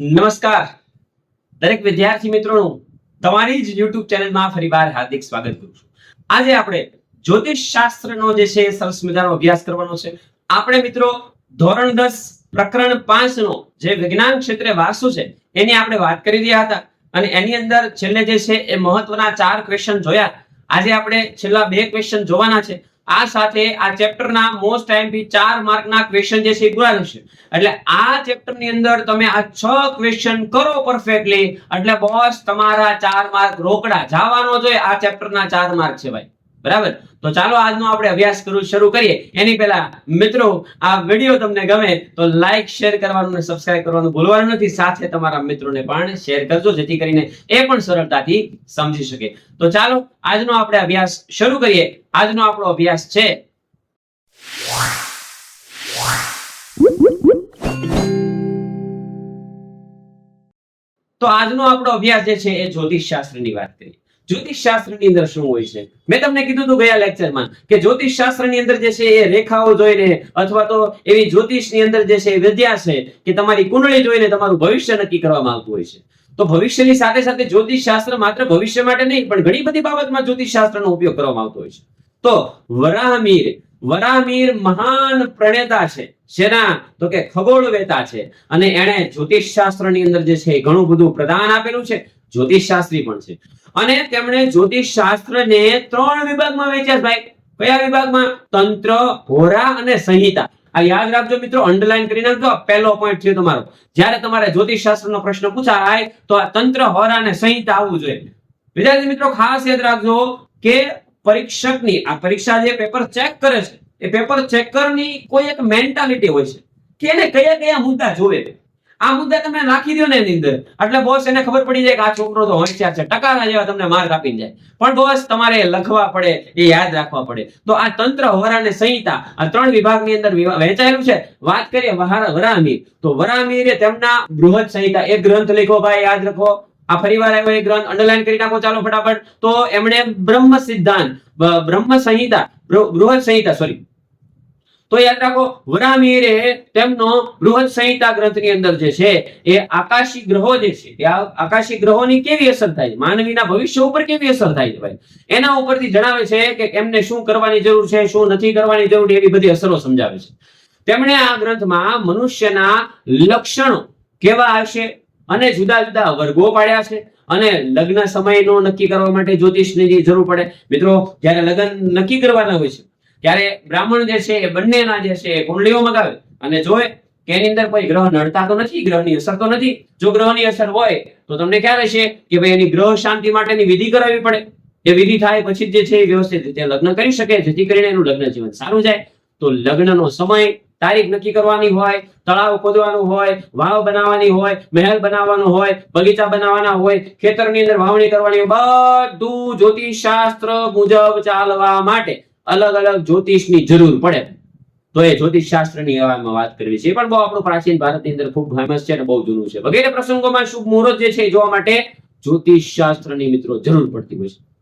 નમસ્કાર. દરેક વિદ્યાર્થી મિત્રોનું તમારી જ યુટ્યુબ ચેનલમાં ફરીવાર હાર્દિક સ્વાગત કરું છું. આજે આપણે જ્યોતિષ શાસ્ત્રનો જે છે સરસ મજાનો અભ્યાસ કરવાનો છે. આપણે મિત્રો ધોરણ દસ, પ્રકરણ પાંચ નો જે વિજ્ઞાન ક્ષેત્રે વારસો છે, એની આપણે વાત કરી રહ્યા હતા. અને એની અંદર છેલ્લે જે છે એ મહત્વના ચાર ક્વેશ્ચન જોયા. આજે આપણે છેલ્લા બે ક્વેશ્ચન જોવાના છે. આ સાથે આ ચેપ્ટરના મોસ્ટ ટાઈમથી ચાર માર્કના ક્વેશ્ચન જે છે પૂરા થશે. એટલે આ ચેપ્ટરની અંદર તમે આ છ ક્વેશ્ચન કરો પરફેક્ટલી એટલે બોસ તમારા ચાર માર્ક રોકડા. જવાનો જોઈએ આ ચેપ્ટરના ચાર માર્ક છે ભાઈ. બરાબર? તો ચાલો આજનો આપણે અભ્યાસ કરવું શરૂ કરીએ. એની પહેલા મિત્રો, આ વીડિયો તમને ગમે તો લાઈક શેર કરવાનું અને સબસ્ક્રાઇબ કરવાનું ભૂલવાનું નથી. સાથે તમારા મિત્રોને પણ શેર કરજો, જેથી કરીને એ પણ સરળતાથી સમજી શકે. તો ચાલો આજનો આપણે અભ્યાસ શરૂ કરીએ. આજનો આપણો અભ્યાસ છે તો આજનો આપણો અભ્યાસ જે છે એ જ્યોતિષ શાસ્ત્રની વાત કરીએ. જ્યોતિષ શાસ્ત્રની અંદર શું હોય છે? મેં તમને કીધું હતું ગયા લેક્ચરમાં કે જ્યોતિષ શાસ્ત્રની અંદર જે છે એ રેખાઓ જોઈને અથવા તો એવી જ્યોતિષની અંદર જે છે એ વિદ્યા છે કે તમારી કુંડળી જોઈને તમારું ભવિષ્ય નક્કી કરવામાં આવતું હોય છે. તો ભવિષ્યની સાથે સાથે જ્યોતિષ શાસ્ત્ર માત્ર ભવિષ્ય માટે નહીં, પણ ઘણી બધી બાબતમાં જ્યોતિષ શાસ્ત્રનો ઉપયોગ કરવામાં આવતો હોય છે. તો વરાહમીર વરામીર મહાન પ્રણેતા છે. શેના? તો કે ખગોળવેતા છે. અને એણે જ્યોતિષ શાસ્ત્રની અંદર જે છે ઘણું બધું પ્રદાન આપેલું છે. જ્યોતિષ શાસ્ત્રી પણ છે. અને તેમણે જ્યોતિષ શાસ્ત્રને ત્રણ વિભાગમાં વેચ્યા છે ભાઈ. કયા વિભાગમાં? તંત્ર હોરા અને સંહિતા. આ યાદ રાખજો મિત્રો અંડરલાઈન કરી નાખજો. પહેલો પોઈન્ટ છે તમારો. જ્યારે તમારે જ્યોતિષ શાસ્ત્રનો પ્રશ્ન પૂછાય, તો આ તંત્ર હોરા અને સંહિતા આવવું જોઈએ. વિદ્યાર્થી મિત્રો, ખાસ યાદ રાખજો કે પરીક્ષકની, આ પરીક્ષા જે પેપર ચેક કરે છે, એ પેપર ચેકરની કોઈ એક મેન્ટાલિટી હોય છે. કે એને કયા કયા મુદ્દા જોવે આ મુદ્દા તમે રાખી દો ને એની અંદર. એટલે બોસ એને ખબર પડી જાય કે આ છોકરો તો હોશિયાર છે. ટકાના જેવા તમને માર્ક આપી જાય. પણ બોસ તમારે લખવા પડે, એ યાદ રાખવા પડે. તો આ તંત્ર હોરા અને સંહિતા આ ત્રણ વિભાગની અંદર વહેંચાયેલું છે. વાત કરીએ વરામીર તો વરાહમીરે તેમના બૃહદ સંહિતા એક ગ્રંથ લખ્યો, ભાઈ યાદ રાખો. આ ફરીવાર આવ્યો એ ગ્રંથ. અંડરલાઈન કરી નાખો ચાલો ફટાફટ. તો એમણે બ્રહ્મ સિદ્ધાંત બ્રહ્મ સંહિતા બૃહદ સંહિતા સોરી તો યાદ રાખો વરામીરે તેમનો બૃહદ સંહિતા ગ્રંથની અંદર જે છે, એ આકાશી ગ્રહો જે છે તે આકાશી ગ્રહોની કેવી અસર થાય છે? માનવીના ભવિષ્ય ઉપર કેવી અસર થાય છે ભાઈ? એના ઉપરથી જણાવે છે કે એમને શું કરવાની જરૂર છે, શું નથી કરવાની જરૂર, એવી બધી અસરો સમજાવે છે. તેમણે આ ગ્રંથમાં મનુષ્યના લક્ષણો કેવા હશે અને જુદા જુદા વર્ગો પાડ્યા છે અને લગ્ન સમયનો નક્કી કરવા માટે જ્યોતિષની જરૂર પડે. મિત્રો, જ્યારે લગ્ન નક્કી કરવાના હોય છે ત્યારે બ્રાહ્મણ જે છે એ બંનેના જે છે કુંડલીઓ મગાવે. અને જોવે કે એની અંદર કોઈ ગ્રહ નડતા તો નથી, ગ્રહની અસર તો નથી. જો ગ્રહની અસર હોય, તો તમને ખ્યાલ હશે કે ભાઈ એની ગ્રહ શાંતિ માટેની વિધિ કરાવવી પડે. એ વિધિ થાય પછી જે છે એ વ્યવસ્થિત રીતે લગ્ન કરી શકે, જેથી કરીને એનું લગ્ન જીવન સારું જાય. તો લગ્નનો સમય તારીખ નક્કી કરવાની હોય, તળાવ ખોદવાનું હોય, વાવ બનાવવાની હોય, મહેલ બનાવવાનો હોય, બગીચા બનાવવાના હોય, ખેતરની અંદર વાવણી કરવાની હોય, બધું જ્યોતિષ શાસ્ત્ર મુજબ ચાલવા માટે. અલગ અલગ જ્યોતિષની જરૂર પડે. તો એ જ્યોતિષ શાસ્ત્રની હવામાં વાત કરવી છે. પણ બહુ આપણું પ્રાચીન ભારતની અંદર ખૂબ ફેમસ છે અને બહુ જૂનું છે. વગેરે પ્રસંગોમાં શુભ મુહૂર્ત જે છે જોવા માટે જ્યોતિષ શાસ્ત્રની મિત્રો જરૂર પડતી હોય છે.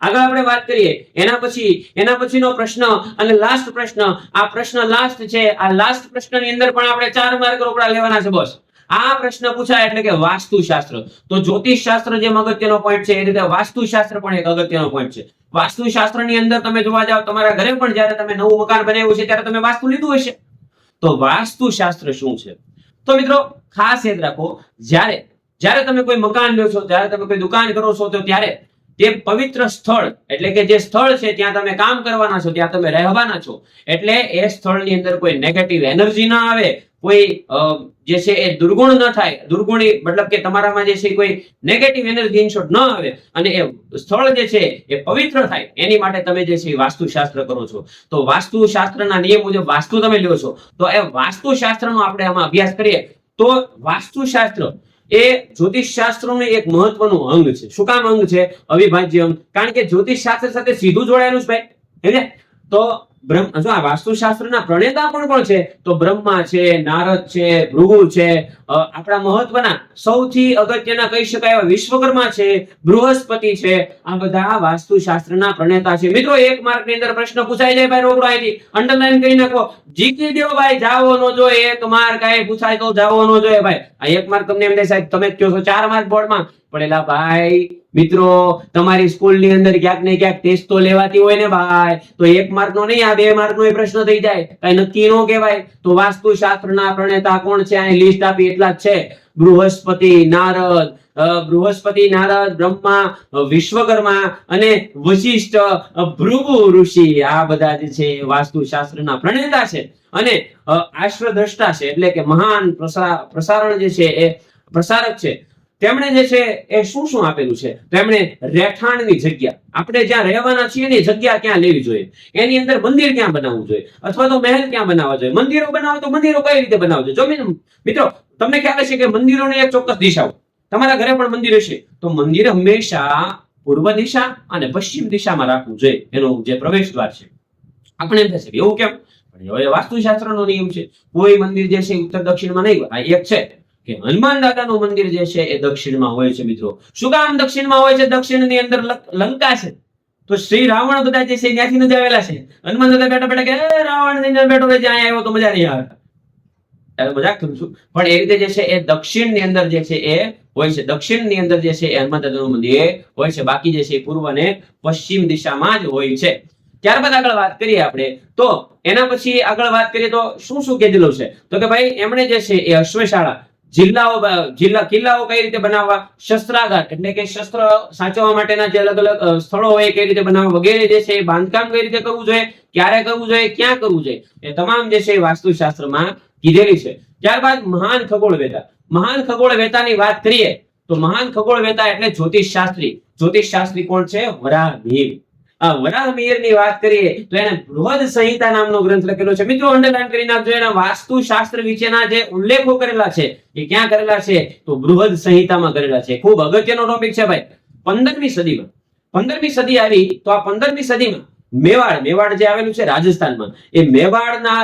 આગળ આપણે વાત કરીએ. એના પછી, એના પછીનો પ્રશ્ન અને લાસ્ટ પ્રશ્ન. આ પ્રશ્ન લાસ્ટ છે. આ લાસ્ટ પ્રશ્નની અંદર પણ આપણે ચાર માર્ક રોકડા લેવાના છે બસ. આ પ્રશ્ન પૂછાય એટલે કે વાસ્તુશાસ્ત્ર. તો જ્યોતિષ શાસ્ત્ર જેમ અગત્યનો પોઈન્ટ છે, એ રીતે વાસ્તુશાસ્ત્ર પણ એક અગત્યનો પોઈન્ટ છે. વાસ્તુશાસ્ત્રની અંદર તમે જોવા જાવ તમારા ઘરે પણ જ્યારે તમે નવું મકાન બનાવ્યું છે, ત્યારે તમે વાસ્તુ લીધું હશે. તો વાસ્તુશાસ્ત્ર શું છે? તો મિત્રો, ખાસ યાદ રાખો, જ્યારે જ્યારે તમે કોઈ મકાન લો છો, જ્યારે તમે કોઈ દુકાન કરો છો, તો ત્યારે તે પવિત્ર સ્થળ, એટલે કે જે સ્થળ છે, ત્યાં તમે કામ કરવાના છો, ત્યાં તમે રહેવાના છો. એટલે એ સ્થળની અંદર કોઈ નેગેટિવ એનર્જી ના આવે કોઈ જે છે એ દુર્ગુણ ન થાય. દુર્ગુણી મતલબ કે તમારામાં જે છે કોઈ નેગેટિવ એનર્જી ઇનશોટ ન આવે અને એ સ્થળ જે છે એ પવિત્ર થાય. એની માટે તમે જે છે વાસ્તુશાસ્ત્ર કરો છો. તો વાસ્તુશાસ્ત્રના નિયમ મુજબ વાસ્તુ તમે લ્યો છો. તો એ વાસ્તુશાસ્ત્રનો આપણે આમાં અભ્યાસ કરીએ. તો વાસ્તુશાસ્ત્ર એ જ્યોતિષ શાસ્ત્રનું એક મહત્વનું અંગ છે. શું કામ અંગ છે? અવિભાજ્ય અંગ. કારણ કે જ્યોતિષ શાસ્ત્ર સાથે સીધું જોડાયેલું છે ભાઈ. સમજ્યા? તો બ્રહ્મ જો આ વાસ્તુશાસ્ત્રના પ્રણેતા પણ કોણ છે? તો બ્રહ્મા છે, નારદ છે, ભૃગુ છે. આપણા મહત્વના સૌથી અગત્યના કહી શકાય એવા વિશ્વકર્મા છે, બૃહસ્પતિ છે. આ બધા વાસ્તુશાસ્ત્રના પ્રણેતા છે. મિત્રો, એક માર્કની અંદર પ્રશ્ન પૂછાઈ જાય ભાઈ રોકડો અહીંથી. અંડરલાઈન કરી નાખો. જીતી દો ભાઈ જાવો નો જોઈએ. એક માર્ક આ પૂછાય તો જાવો નો જોઈએ ભાઈ. આ એક માર્ક તમને એમ થાય સાહેબ, તમે કહો છો. ચાર માર્ક બોર્ડમાં પણ એલા ભાઈ. મિત્રો, તમારી સ્કૂલની અંદર ક્યાંક ને ક્યાંક ટેસ્ટ તો લેવાતી હોય ને ભાઈ. તો એક માર્ક નો નહીં આ બે માર્ક નો પ્રશ્ન થઈ જાય. કઈ નક્કી નો કહેવાય. તો વાસ્તુશાસ્ત્રના પ્રણેતા કોણ છે? અહીં લિસ્ટ આપી એટલા જ છે. બૃહસ્પતિ નારદ. બૃહસ્પતિ નારદ, બ્રહ્મા વિશ્વકર્મા અને વશિષ્ઠ ભૃગુ ઋષિ. આ બધા જે છે વાસ્તુ વાસ્તુશાસ્ત્રના પ્રણેતા છે. અને આશ્રદ્રષ્ટા છે. એટલે કે મહાન પ્રસા- પ્રસારણ જે છે એ પ્રસારક છે. તેમણે જે છે એ શું શું આપેલું છે? તેમણે રહેઠાણની જગ્યા. આપણે જ્યાં રહેવાના છીએ ને જગ્યા ક્યાં લેવી જોઈએ? એની અંદર મંદિર ક્યાં બનાવવું જોઈએ? અથવા તો મહેલ ક્યાં બનાવવા જોઈએ? મંદિરો બનાવો તો મંદિરો કઈ રીતે બનાવજો જો મિત્રો, તમને ખ્યાલ છે કે મંદિરોની એક ચોક્કસ દિશાઓ તમારા ઘરે પણ મંદિર હશે. તો મંદિર હંમેશા પૂર્વ દિશા અને પશ્ચિમ દિશામાં રાખવું જોઈએ. એનો જે પ્રવેશ દ્વાર છે. આપણે એમ થશે એવું કેમ? પણ એ વાસ્તુશાસ્ત્રનો નિયમ છે. કોઈ મંદિર જે છે ઉત્તર દક્ષિણમાં નહીં આ એક છે. કે હનુમાન દાદાનું મંદિર જે છે એ દક્ષિણમાં હોય છે મિત્રો. શું કામ દક્ષિણમાં હોય છે? દક્ષિણની અંદર લંકા છે. તો શ્રી રાવણ બધા જે છે ત્યાંથી નથી આવેલા છે. હનુમાન દાદા બેઠા બેઠા કે રાવણની અંદર બેઠો રહે છે આવ્યો તો મજા નહીં આવે. ત્યારે મજાક કરું છું પણ એ રીતે જે છે એ દક્ષિણની અંદર જે છે એ હોય છે. દક્ષિણની અંદર જે છે એ હનુમાન દાદાનું મંદિર હોય છે. બાકી જે છે એ પૂર્વ અને પશ્ચિમ દિશામાં જ હોય છે. ત્યારબાદ આગળ વાત કરીએ આપણે. તો એના પછી આગળ વાત કરીએ તો શું શું કીધેલું છે? તો કે ભાઈ એમણે જે છે એ અશ્વશાળા જિલ્લાઓ જિલ્લા કિલ્લાઓ કઈ રીતે બનાવવા? શસ્ત્રાગાર, એટલે કે શસ્ત્ર સાચવવા માટેના જે અલગ અલગ સ્થળો હોય કઈ રીતે બનાવવા વગેરે જે છે એ બાંધકામ કઈ રીતે કરવું જોઈએ? ક્યારે કરવું જોઈએ? ક્યાં કરવું જોઈએ? એ તમામ જે છે એ વાસ્તુશાસ્ત્રમાં કીધેલી છે. ત્યારબાદ મહાન ખગોળ વેતા મહાન ખગોળ વેતાની વાત કરીએ તો મહાન ખગોળ વેતા એટલે જ્યોતિષ શાસ્ત્રી જ્યોતિષ શાસ્ત્રી કોણ છે? વરાહમિહિર આ વરાહમિહિરની વાત કરીએ તો એને બૃહદ સંહિતા નામનો ગ્રંથ લખેલો છે. મિત્રો અંડરલાઈન કરી નાખજો એના વાસ્તુશાસ્ત્ર વિશેના જે ઉલ્લેખો કરેલા છે, એ ક્યાં કરેલા છે? તો બૃહદ સંહિતામાં કરેલા છે. ખૂબ અગત્યનો ટોપિક છે ભાઈ. પંદરમી સદીમાં પંદરમી સદી આવી, તો આ પંદરમી સદીમાં મેવાડ મેવાડ જે આવેલું છે રાજસ્થાનમાં, એ મેવાડના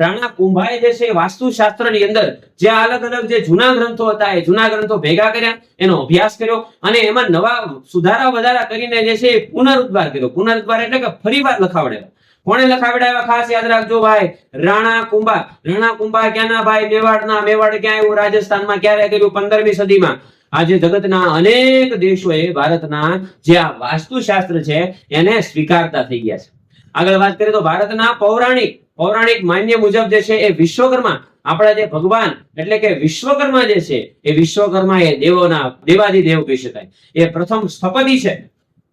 રાણા કુંભાએ જે છે વાસ્તુશાસ્ત્રની અંદર જે અલગ અલગ જે જૂના ગ્રંથો હતા, એ જૂના ગ્રંથો ભેગા કર્યા, એનો અભ્યાસ કર્યો અને એમાં નવા સુધારા વધારા કરીને જે છે પુનરુદ્ધાર કર્યો. પુનરુદ્ધાર એટલે કે ફરીવાર લખાવડેલા કોણે લખાવડાવ્યા? ખાસ યાદ રાખજો ભાઈ, રાણા કુંભા. રાણા કુંભા ક્યાંના ભાઈ? મેવાડના. મેવાડ ક્યાં એવું રાજસ્થાનમાં ક્યારે કર્યું? પંદરમી સદીમાં. આજે જગતના અનેક દેશોએ ભારતના જે આ વાસ્તુશાસ્ત્ર છે એને સ્વીકારતા થઈ ગયા છે. આગળ વાત કરીએ તો ભારતના પૌરાણિક પૌરાણિક માન્ય મુજબ જે છે એ વિશ્વકર્મા, આપણા જે ભગવાન એટલે કે વિશ્વકર્મા જે છે એ વિશ્વકર્મા એ દેવોના દેવાધિદેવ કહી શકાય. એ પ્રથમ સ્થપતિ છે.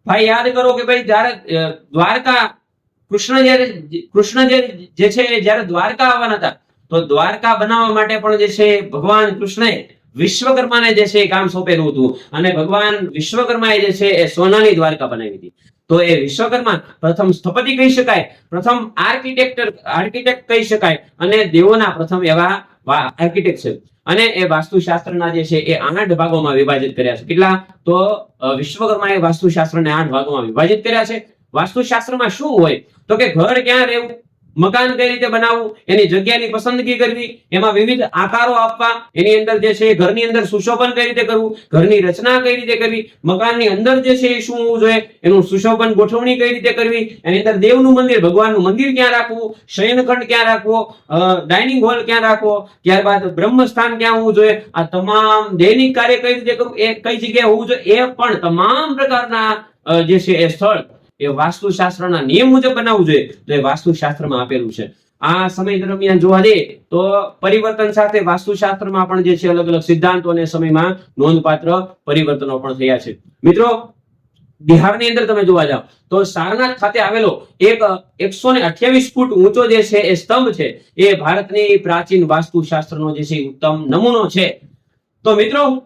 ભાઈ યાદ કરો કે ભાઈ જ્યારે દ્વારકા કૃષ્ણ જયારે, કૃષ્ણ જે છે જ્યારે દ્વારકા આવવાના હતા, તો દ્વારકા બનાવવા માટે પણ જે છે ભગવાન કૃષ્ણએ વિશ્વકર્માને જે છે એ કામ સોંપેલું હતું અને ભગવાન વિશ્વકર્માએ જે છે એ સોનાની દ્વારકા બનાવી હતી તો એ વિશ્વકર્મા પ્રથમ સ્થપતિ કહી શકાય પ્રથમ આર્કિટેક્ટર આર્કિટેક્ટ કહી શકાય અને દેવોના પ્રથમ એવા આર્કિટેક્ટ છે. અને એ વાસ્તુશાસ્ત્રના જે છે એ આઠ ભાગોમાં વિભાજિત કર્યા છે. કેટલા? તો અ, વિશ્વકર્માએ વાસ્તુશાસ્ત્રને આઠ ભાગોમાં વિભાજિત કર્યા છે. વાસ્તુશાસ્ત્રમાં શું હોય? તો કે ઘર ક્યાં રહેવું? મકાન કઈ રીતે બનાવવું, એની જગ્યાની પસંદગી કરવી, એમાં વિવિધ આકારો આપવા, એની અંદર જે છે ઘરની અંદર સુશોભન કઈ રીતે કરવું, ઘરની રચના કઈ રીતે કરવી, મકાનની અંદર જે છે એ શું હોવું જોઈએ, એનું સુશોભન ગોઠવણી કઈ રીતે કરવી, એની અંદર દેવનું મંદિર, ભગવાનનું મંદિર ક્યાં રાખવું, શયનખંડ ક્યાં રાખવો ડાઇનિંગ હોલ ક્યાં રાખવો, ત્યારબાદ બ્રહ્મસ્થાન ક્યાં હોવું જોઈએ, આ તમામ દૈનિક કાર્ય કઈ રીતે કરવું, એ કઈ જગ્યાએ હોવું જોઈએ, એ પણ તમામ પ્રકારના જે છે એ સ્થળ. એ વાસ્તુશાસ્ત્રના નિયમ મુજબ બનાવવું જોઈએ. તો એ વાસ્તુશાસ્ત્રમાં આપેલું છે. આ સમય દરમિયાન જોવા જઈએ તો પરિવર્તન સાથે વાસ્તુશાસ્ત્રમાં પણ જે છે અલગ અલગ સિદ્ધાંતો અને સમયમાં નોંધપાત્ર પરિવર્તનો પણ થયા છે. મિત્રો, બિહારની અંદર તમે જોવા જાઓ તો સારનાથ ખાતે આવેલો એક, એકસો ને અઠ્યાવીસ ફૂટ ઊંચો જે છે એ સ્તંભ છે, એ ભારતની પ્રાચીન વાસ્તુશાસ્ત્રનો જે છે ઉત્તમ નમૂનો છે. તો મિત્રો,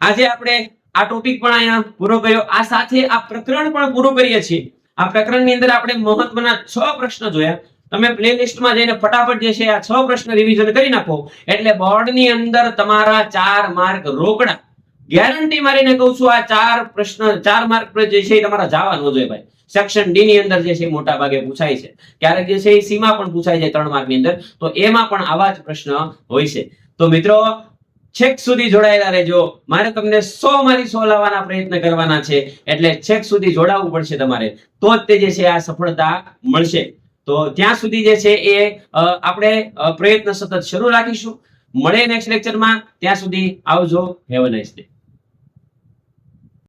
આજે આપણે આ ટોપિક પણ અહીંયા પૂરો કર્યો. આ સાથે આ પ્રકરણ પણ પૂરું કરીએ છીએ. આ પ્રકરણની અંદર આપણે મહત્વના છ પ્રશ્ન જોયા. તમે પ્લે લિસ્ટમાં જઈને ફટાફટ જે છે આ છ પ્રશ્ન રિવિઝન કરી નાખો. એટલે બોર્ડની અંદર તમારા ચાર માર્ક રોકડા. ગેરંટી મારીને કહું છું, આ ચાર પ્રશ્ન, ચાર માર્ક પર જે છે તમારા જવા ન જોઈએ ભાઈ. સેક્શન ડી ની અંદર જે છે મોટા ભાગે પૂછાય છે. ક્યારેક જે છે એ સીમાં પણ પૂછાય છે ત્રણ માર્કની અંદર. તો એમાં પણ આવા જ પ્રશ્ન હોય છે. તો મિત્રો છેક સુધી જોડાયેલા રહેજો. મારે તમને સો મારી સો લાવવાના પ્રયત્ન કરવાના છે. એટલે છેક સુધી જોડાવવું પડશે તમારે. તો જ તે જે છે આ સફળતા મળશે. તો ત્યાં સુધી જે છે એ આપણે પ્રયત્ન સતત શરૂ રાખીશું. મળે નેક્સ્ટ લેક્ચરમાં ત્યાં સુધી આવજો. Have nice day